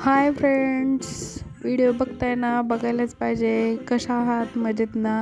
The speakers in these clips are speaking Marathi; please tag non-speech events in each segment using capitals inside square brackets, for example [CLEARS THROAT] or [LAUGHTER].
हाय फ्रेंड्स व्हिडिओ बघताय ना बघायलाच पाहिजे. कशा आहात? मजेत ना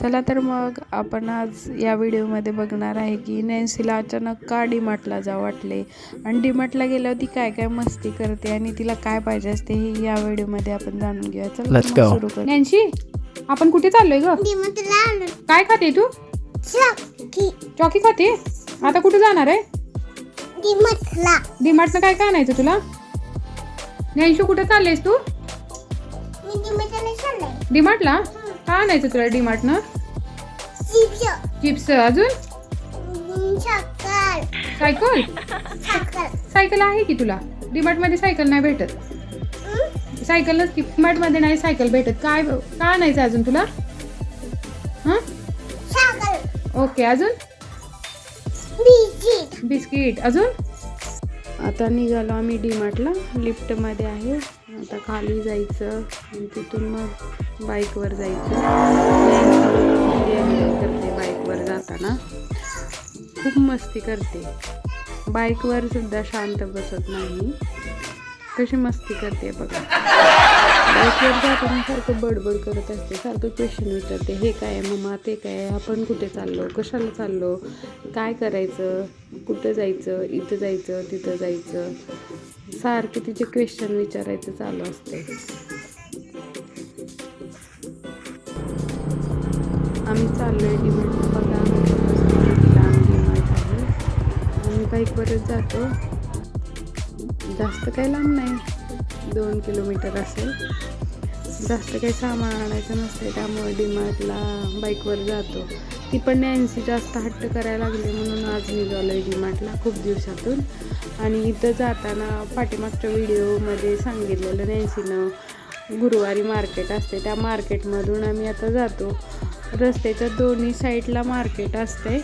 चला तर मग आपण आज या व्हिडिओमध्ये बघणार आहे की नॅन्सीला अचानक का डीमार्टला जावं वाटले? आणि डीमार्टला गेल्यावर ती काय काय मस्ती करते आणि तिला काय पाहिजे असते हे या व्हिडिओमध्ये आपण जाणून घेऊया. चला Let's go. सुरू करू. नॅन्सी आपण कुठे चाललोय ग? काय खाते तू? चॉकी चॉकी खाते? आता कुठे जाणार आहे? डीमार्टनं काय काय आणायचं तुला? नॅन्शी कुठे चाललेस तू? डीमार्टला काय आणायचं तुला डीमार्टनं चिप्स चिप्स अजून? सायकल? सायकल आहे की तुला? डीमार्टमध्ये सायकल नाही भेटत. सायकल डीमार्टमध्ये नाही सायकल भेटत. काय काय आणायचं अजून तुला? हा? ओके अजून? बिस्किट. बिस्किट. अजून? आता निघालो आम्ही डीमार्टला लिफ्टमध्ये आहे. आता खाली जायचं आणि तिथून मग बाईकवर जायचं. म्हणजे करते बाईकवर जाताना. खूप मस्ती करते. बाईकवर सुद्धा शांत बसत नाही कशी मस्ती करते बघा. बाईकवर जाताना सारखं बडबड करत असते सारखं क्वेश्चन विचारते हे काय मम्मा ते काय आहे? आपण कुठे चाललो? कशाला चाललो? काय करायचं? कुठं जायचं? इथं जायचं? तिथं जायचं? सारखे तिचे क्वेश्चन विचारायचं चालू असते. आम्ही चाललोय डिमार्ट बघा लांब डिमार्ट आहे. आम्ही बाईकवरच जातो. जास्त काही लांब नाही. दोन किलोमीटर असेल. जास्त काही सामान आणायचं नसते त्यामुळे डीमार्टला बाईकवर जातो. ती पण नॅन्सी जास्त हट्ट करायला लागली म्हणून आज निघालो आहे डीमार्टला खूप दिवसातून. आणि इथं जाताना पाठीमागच्या व्हिडिओमध्ये सांगितलेलं नॅन्सीनं गुरुवारी मार्केट असते. त्या मार्केटमधून आम्ही आता जातो. रस्त्याच्या दोन्ही साईडला मार्केट असते.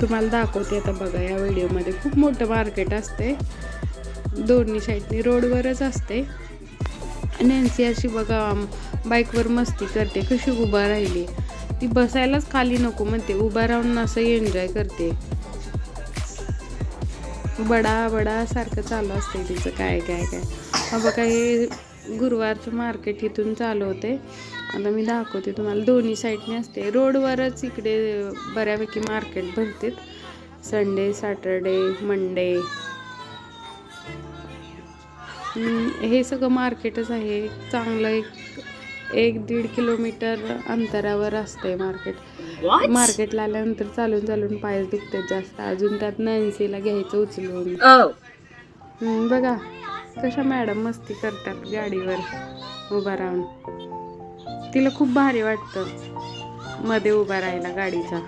तुम्हाला दाखवते आता बघा या व्हिडिओमध्ये. खूप मोठं मार्केट असते. दोन्ही साईडने रोडवरच असते. नॅन्सी अशी बघा बाईकवर मस्ती करते. कशी उभा राहिली. ती बसायलाच खाली नको म्हणते. उभा राहून असं एन्जॉय करते. बडा बडा सारखं चालू असते तिचं. काय काय काय. हा बघा हे गुरुवारचं मार्केट इथून चालू होते. आता मी दाखवते तुम्हाला. दोन्ही साईडने असते. रोडवरच इकडे बऱ्यापैकी मार्केट भरते संडे सॅटरडे मंडे हे सगळं मार्केटच आहे. चांगलं एक एक दीड किलोमीटर अंतरावर असते मार्केट. मार्केटला आल्यानंतर चालून चालून पायच दुखतात जास्त. अजून त्यात नॅन्सीला घ्यायचं उचलून. हम्म, बघा कशा मॅडम मस्ती करतात गाडीवर उभा राहून. तिला खूप भारी वाटतं मध्ये उभा राहायला गाडीचा.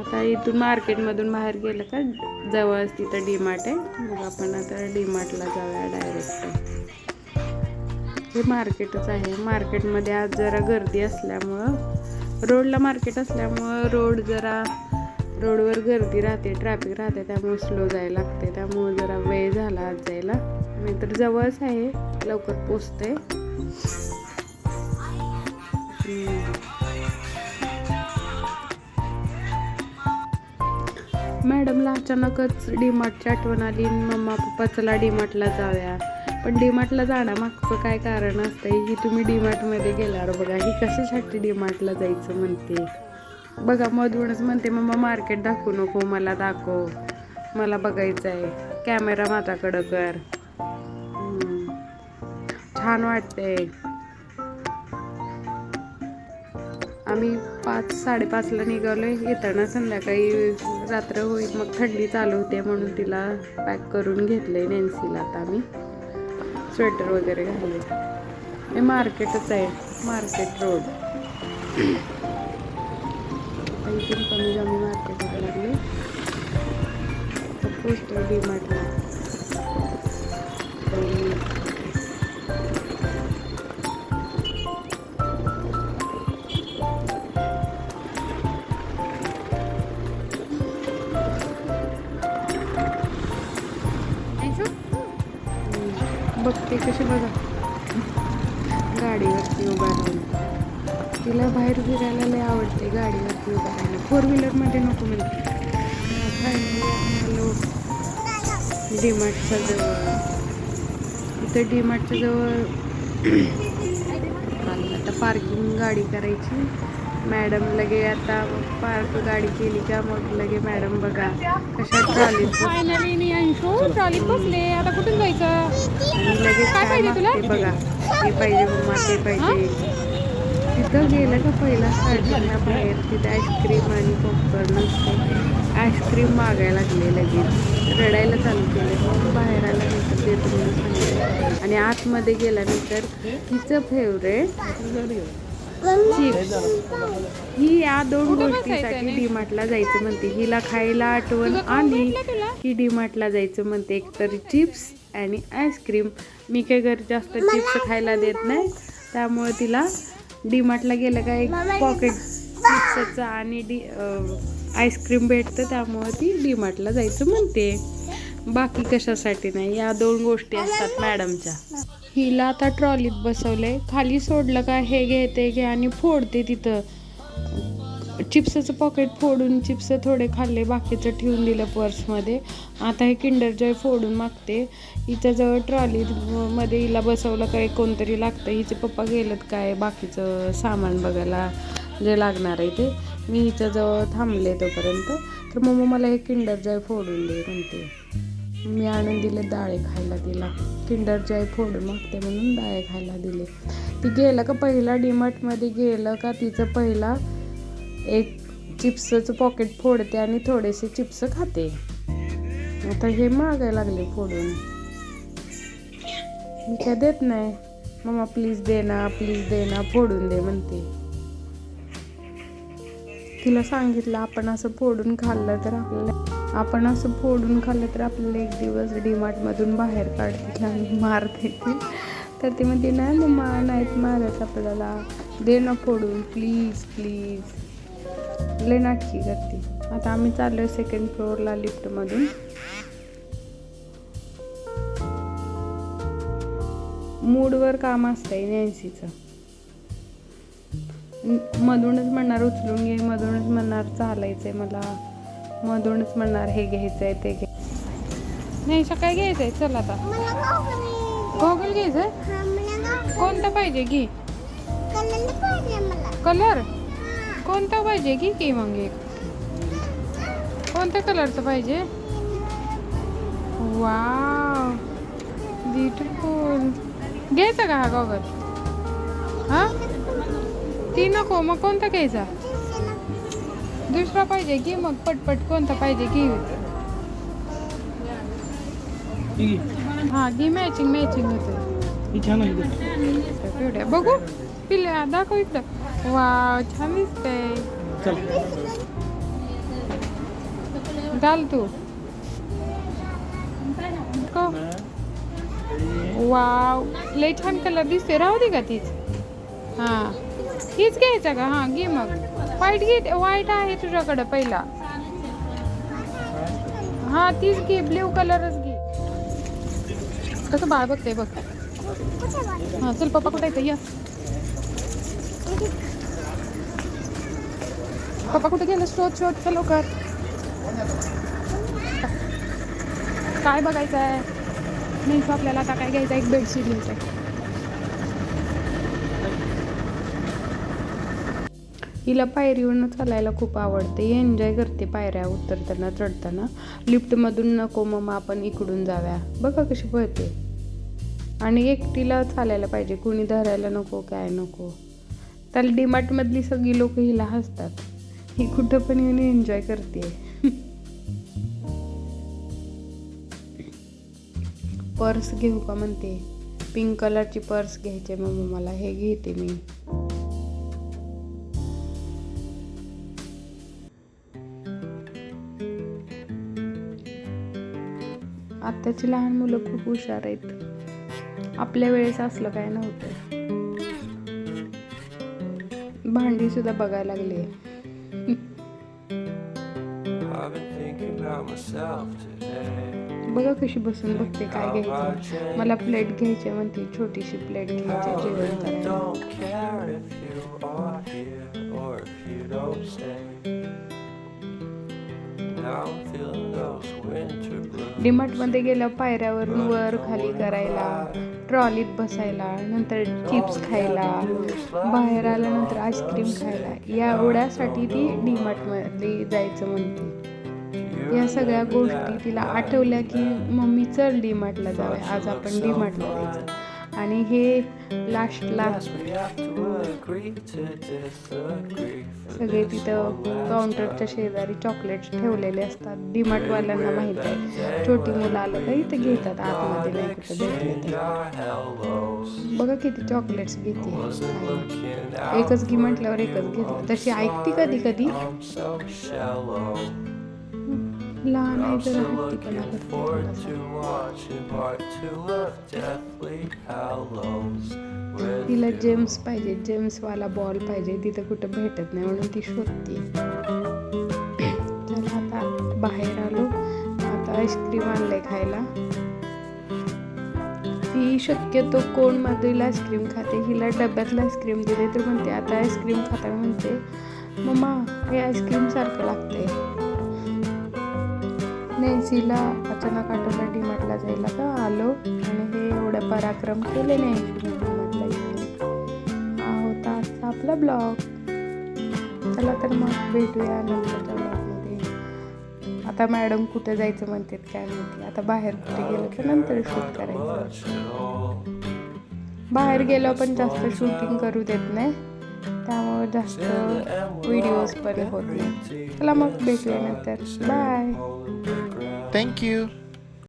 आता इथून मार्केटमधून बाहेर गेलं का जवळच तिथं डीमार्ट आहे. मग आपण आता डीमार्टला जाऊया डायरेक्ट हे मार्केटच आहे. मार्केटमध्ये आज जरा गर्दी असल्यामुळं रोडला मार्केट असल्यामुळं रोड जरा रोडवर गर्दी राहते ट्रॅफिक राहते त्यामुळे स्लो जायला लागते. त्यामुळे जरा वेळ झाला आज जायला. नाहीतर जवळच आहे. लवकर पोचते मॅडमला अचानकच डीमार्टची आठवण आली आणि मम्मा पप्पा चला डीमार्टला जाऊया. पण डीमार्टला जाण्यामागचं काय कारण असतंय ही तुम्ही डीमार्टमध्ये गेल्यावर बघा ही कशासाठी डीमार्टला जायचं म्हणते. बघा मधूनच म्हणते मम्मा मार्केट दाखवू नको मला दाखव. मला बघायचं आहे कॅमेरा माझ्याकडं कर. छान वाटते आम्ही पाच साडेपाचला निघालोय. येताना संध्याकाळी रात्र होईल मग थंडी चालू होते म्हणून तिला पॅक करून घेतलं आहे नेन्सीला आता आम्ही स्वेटर वगैरे घालले हे मार्केटच आहे मार्केट रोड. इथून कमी कमी मार्केट लागले. पोस्टर डीमार्टला बघते कशी बघा. गाडीवरती उभा राहून. तिला बाहेर फिरायला लय आवडते गाडीवरती उभा राहायला. फोर व्हीलरमध्ये नको म्हणते. फायनली आलो डीमार्टच्या जवळ. इथं डीमार्टच्या जवळ. [CLEARS THROAT] आता पार्किंग गाडी करायची. मॅडम लगे आता पार्क गाडी केली का मग लगे मॅडम बघा कशा ट्रॉलीत फायनली मी अंशू ट्रॉलीत बसले आता कुठून जायचं? लगेच काय पाहिजे तुला? बघा हे पाहिजे मम्मा ते पाहिजे. तिथं गेलं का पहिला स्टार्टिंगला बाहेर तिथे आईस्क्रीम आणि पॉपकॉर्न असते आईस्क्रीम मागायला लागले लगेच. रडायला चालू केले. मग बाहेर आल्यानंतर देतो म्हणून सांगितलं आणि आतमध्ये गेल्यानंतर तिचं फेवरेट चिप्स ही या दोन गोष्टीसाठी? डीमार्टला जायचं म्हणते. हिला खायला आठवण आली? की डीमार्टला जायचं म्हणते. एकतर चिप्स आणि आईस्क्रीम. मी काही घरी जास्त चिप्स खायला देत नाही. त्यामुळे तिला डीमार्टला गेलं का एक पॉकेट चिप्सचं आणि डी आईस्क्रीम भेटतं. त्यामुळे ती डीमार्टला जायचं म्हणते. बाकी कशासाठी नाही. या दोन गोष्टी असतात मॅडमच्या. हिला आता ट्रॉलीत बसवलंय. खाली सोडलं का हे घे ते घे आणि फोडते तिथं. चिप्सचं पॉकेट फोडून चिप्स थोडे खाल्ले बाकीचं ठेवून दिलं पर्समध्ये. आता हे किंडर जॉय फोडून मागते. हिच्याजवळ ट्रॉली मध्ये हिला बसवलं काय कोणतरी लागतं हिचे पप्पा गेलेत काय बाकीचं सामान बघायला जे लागणार आहे ते. मी हिच्याजवळ थांबले तोपर्यंत. तर मग मला हे किंडर जॉय फोडून दे म्हणते. मी आणून दिले डाळे खायला तिला किंडर जॉय फोडून मागते म्हणून डाळे खायला दिले. ती गेलं का पहिला डीमार्टमध्ये गेलं का तिचं पहिला एक चिप्सचं पॉकेट फोडते आणि थोडेसे चिप्स खाते. आता हे मागायला लागले फोडून. मी काय देत नाही. मम्मा प्लीज दे ना प्लीज दे ना फोडून दे म्हणते. तिला सांगितलं आपण असं फोडून खाल्लं तर आपल्याला आपण असं फोडून खाल्लं तर आपल्याला एक दिवस डीमार्टमधून बाहेर काढतील आणि मार देतील. तर ते म्हणते नाही मम्मा नाहीत मारायचं आपल्याला. दे ना फोडून प्लीज प्लीज लय नाटकी करते. आता आम्ही चाललोय सेकंड फ्लोअरला लिफ्टमधून मूडवर काम असतंय नॅन्सीचं मधूनच म्हणणार उचलून घे मधूनच म्हणणार चालायचंय मला. मधूनच म्हणणार हे घ्यायचंय ते घे नाही सकाळी घ्यायचंय? चल आता. गोगल गॉगल घ्यायचं कोणता पाहिजे? घे. कलर कोणतं कोणता पाहिजे? की की मग एक. कोणत्या कलरचं पाहिजे? वाव ब्युटिफुल घ्यायचा का हा गॉगल हा? ती नको. मग कोणता घ्यायचा? दुसरा पाहिजे घे मग पटपट कोणता पाहिजे घे हा घे मॅचिंग मॅचिंग होते. बघू. पिल्या दाखव इकडं. वा छान दिसतंय. घाल तू. को? वाव. लय छान कलर दिसते राहू दे का तीच? हा. हीच घ्यायचा का? हा घे मग. व्हाईट घे व्हाईट आहे तुझ्याकडं पहिला. हा तीच घे ब्ल्यू कलरच घे. कसं बाळ बघते बघ. हा चल पप्पा कुठे येतं या. पप्पा कुठे गेलं? शोध शोध चल लवकर. काय बघायचं आहे नाही आपल्याला आता काय घ्यायचं एक बेडशीट घ्यायचं आहे हिला पायरीवरनं चालायला खूप आवडते. एन्जॉय करते पायऱ्या उतरताना चढताना. लिफ्टमधून नको मग आपण इकडून जाव्या. बघा कशी पळते. आणि एकटीला चालायला पाहिजे. कुणी धरायला नको काय नको. त्याला डीमार्टमधली सगळी लोक हिला हसतात. ही कुठं पण येऊन एन्जॉय करते. पर्स घेऊ का म्हणते. पिंक कलरची पर्स घ्यायची मग मला. हे घेते मी. आत्ताची लहान मुलं खूप हुशार आहेत. आपल्या वेळेस असलं काय नव्हतं. भांडी सुद्धा बघायला लागली. बघा कशी बसून बघते काय घ्यायचं. मला प्लेट घ्यायची आहे म्हणते छोटीशी प्लेट घ्यायची जेवण करायला. डीमार्टमध्ये गेल्यावर पायऱ्यावरून वर खाली करायला ट्रॉलीत बसायला नंतर चिप्स खायला बाहेर आल्यानंतर आईस्क्रीम खायला या एवढ्यासाठी ती डीमार्टमध्ये जायचं म्हणते. या सगळ्या गोष्टी तिला आठवल्या की मम्मी चल डीमार्टला जाऊया. आज आपण डीमार्टला जायचं. आणि हे लास्टला सगळे तिथं काउंटरच्या शेजारी चॉकलेट्स ठेवलेले असतात. डीमार्टवाल्यांना माहीत आहे. छोटी मुलं आलं का इथं घेतात आतमध्ये नाही कुठं भेटले. बघा किती चॉकलेट्स घेते. एकच घे म्हटल्यावर एकच घेतलं तशी ऐकते कधी कधी. लहान आहे करते तिला. जेम्स पाहिजे जेम्सवाला बॉल पाहिजे तिथं कुठं भेटत नाही म्हणून ती शोधते. चला आता बाहेर आलो. आता आईस्क्रीम आणलंय खायला. ती शक्यतो कोण मधील आईस्क्रीम खाते हिला डब्यातलं आईस्क्रीम दिले तर म्हणते आता आईस्क्रीम खाता म्हणते. मम्मा हे आईस्क्रीम सारखं लागतंय. नॅन्सीला अचानक आठवलं डीमार्टला जायला तर आलो आणि हे एवढं पराक्रम केले नाही. डीमार्टला हा होता आजचा आपला ब्लॉग. चला तर मग भेटूया नंतरच्या ब्लॉगमध्ये. आता मॅडम कुठे जायचं म्हणतात काय माहिती. आता बाहेर कुठे गेलं की नंतर शूट करायचं. बाहेर गेलो पण जास्त शूटिंग करू देत नाही. त्यामुळे जास्त व्हिडिओज पण होत नाही. चला मग भेटूया नंतर. Bye Thank you.